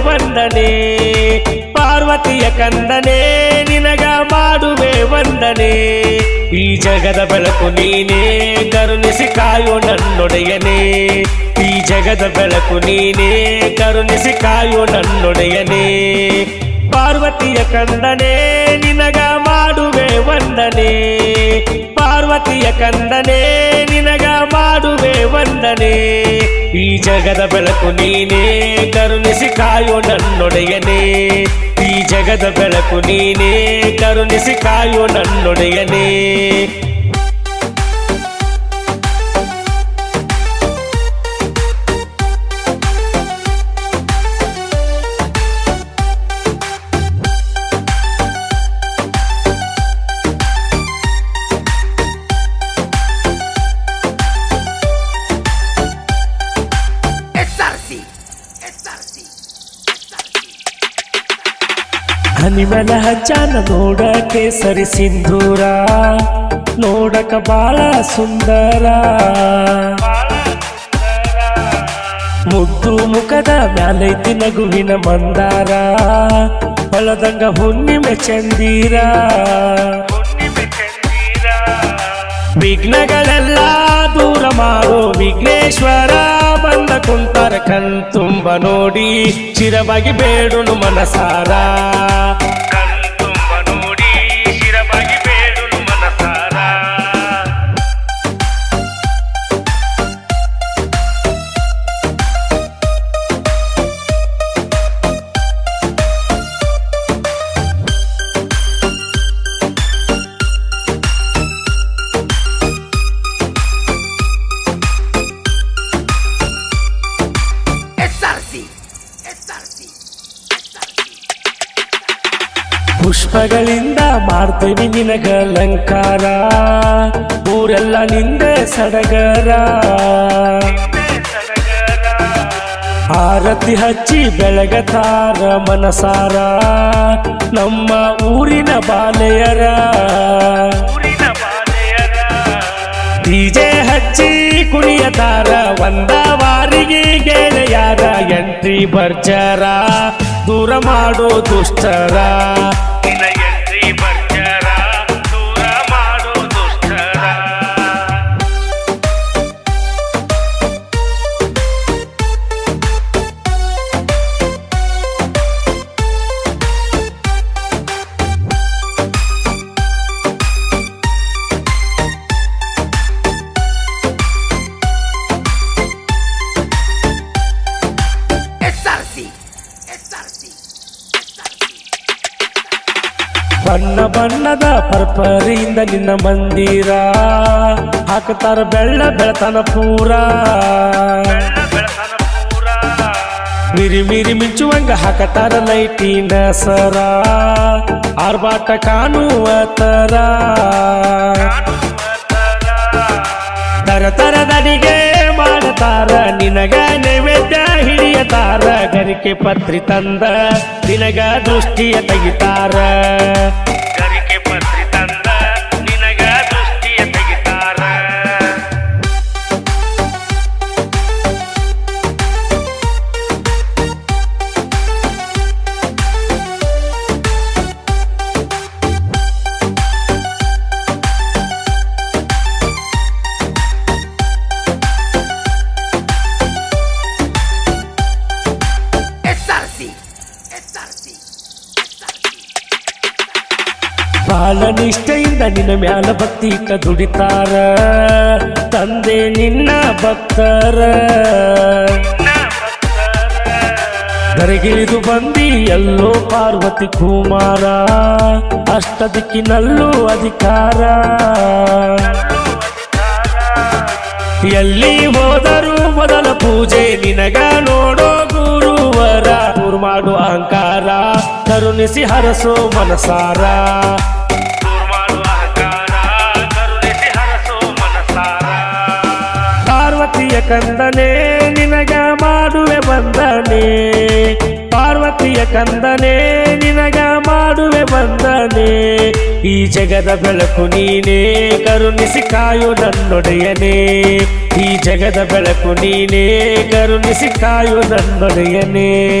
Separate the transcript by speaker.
Speaker 1: ವಂದನೆ. ಪಾರ್ವತಿಯ ಕಂದನೆ, ನಿನಗ ಮಾಡುವೆ ವಂದನೆ. ಈ ಜಗದ ಬೆಳಕು ನೀನೇ, ಕರುಣಿಸಿ ಕಾಯೋ ನನ್ನೊಡೆಯನೆ. ಈ ಜಗದ ಬೆಳಕು ನೀನೇ, ಕರುಣಿಸಿ ಕಾಯೋ ನನ್ನೊಡೆಯನೆ. ಪಾರ್ವತಿಯ ಕಂದನೆ, ನಿನಗ ಮಾಡುವೆ ವಂದನೆ. ಪಾರ್ವತಿಯ ಕಂದನೆ, ನಿನಗ ಮಾಡುವೆ ವಂದನೆ. ಈ ಜಗದ ಬೆಳಕು ನೀನೇ. ಕರುಣಿಸಿ ಕಾಯೋ ನನ್ನೊಡೆಯನೇ. ಈ ಜಗದ ಬೆಳಕು ನೀನೇ. ಕರುಣಿಸಿ ಕಾಯೋ ನನ್ನೊಡೆಯನೇ. ಹನಿಮಲ ಹಚ್ಚಾನ ನೋಡಕ್ಕೆ ಸರಿ ಸಿಂಧೂರ. ನೋಡಕ ಬಾಳ ಸುಂದರ. ಮುದ್ದು ಮುಖದ ಮ್ಯಾಲೈತಿ ನಗುವಿನ ಮಂದಾರ. ಬಳದಂಗ ಹುಣ್ಣಿಮೆ ಚಂದೀರ. ವಿಘ್ನಗಳೆಲ್ಲ ಮಾಡೋ ವಿಘ್ನೇಶ್ವರ ಬಂದ ಕುಂತರ ಕಣ್ತುಂಬ ನೋಡಿ ಚಿರವಾಗಿ ಬೇಡುನು ಮನಸಾರ. ಪುಷ್ಪಗಳಿಂದ ಮಾಡ್ತೀವಿ ನಿನಗ ಅಲಂಕಾರ. ಊರೆಲ್ಲ ನಿಂದೆ ಸಡಗರ. ಆರತಿ ಹಚ್ಚಿ ಬೆಳಗತಾರ ಮನಸಾರ. ನಮ್ಮ ಊರಿನ ಬಾಲೆಯರ. ಡಿಜೆ ಹಚ್ಚಿ ಕುಣಿಯತಾರ ಒಂದ ವಾರಿಗೆ ಗೆಳೆಯಾರ ಎಂಟ್ರಿ ಬರ್ಜರ ದೂರ ಮಾಡೋ ದುಷ್ಟರ. ಎಂಟ್ರಿ ಬರ್ಜರ ಬಣ್ಣ ಬಣ್ಣದ ಪರ್ಪರಿಯಿಂದ ನಿನ್ನ ಮಂದಿರ. ಹಾಕತಾರ ಬೆಳ್ಳ ಬೆಳತನ ಪೂರ. ಮಿರಿ ಮಿರಿ ಮಿಂಚುವಂಗ ಹಾಕತಾರ ಲೈಟಿನ ಸರ. ಆರ್ಭಾಟ ಕಾಣುವ ತರ ತರ ತರದಡಿಗೆ ಮಾಡತಾರ ನಿನಗ ನೈವೇದ್ಯ ಹಿಡಿಯತಾರ. ಗರಿಕೆ ಪತ್ರಿ ತಂದ ದಿನಗ ದೃಷ್ಟಿಯ ತೆಗಿತಾರ. ಬಾಳ ನಿಷ್ಠೆಯಿಂದ ನಿನ್ನ ಮ್ಯಾಲ ಭಕ್ತಿ ದುಡಿತಾರ. ತಂದೆ ನಿನ್ನ ಭಕ್ತರ. ಗರಿಗಿಳಿದು ಬಂದಿ ಎಲ್ಲೋ ಪಾರ್ವತಿ ಕುಮಾರ. ಅಷ್ಟ ದಿಕ್ಕಿನಲ್ಲೂ ಅಧಿಕಾರ. ಎಲ್ಲಿ ಹೋದರೂ ಮೊದಲ ಪೂಜೆ ನಿನಗ ನೋಡೋ ಗುರುವರ. ಗುರು ಮಾಡು ಅಹಂಕಾರ, ಕರುಣಿಸಿ ಹರಸೋ ಮನಸಾರ. ಕಂದನೆ, ನಿನಗ ಮಾಡುವೆ ಬಂದನೆ. ಪಾರ್ವತಿಯ ಕಂದನೆ, ನಿನಗ ಮಾಡುವೆ ಬಂದನೆ. ಈ ಜಗದ ಬೆಳಕು ನೀನೇ, ಕರುಣಿಸಿ ಕಾಯು ನನ್ನೊಡೆಯನೇ. ಈ ಜಗದ ಬೆಳಕು ನೀನೇ, ಕರುಣಿಸಿ ಕಾಯು ನನ್ನೊಡೆಯನೇ.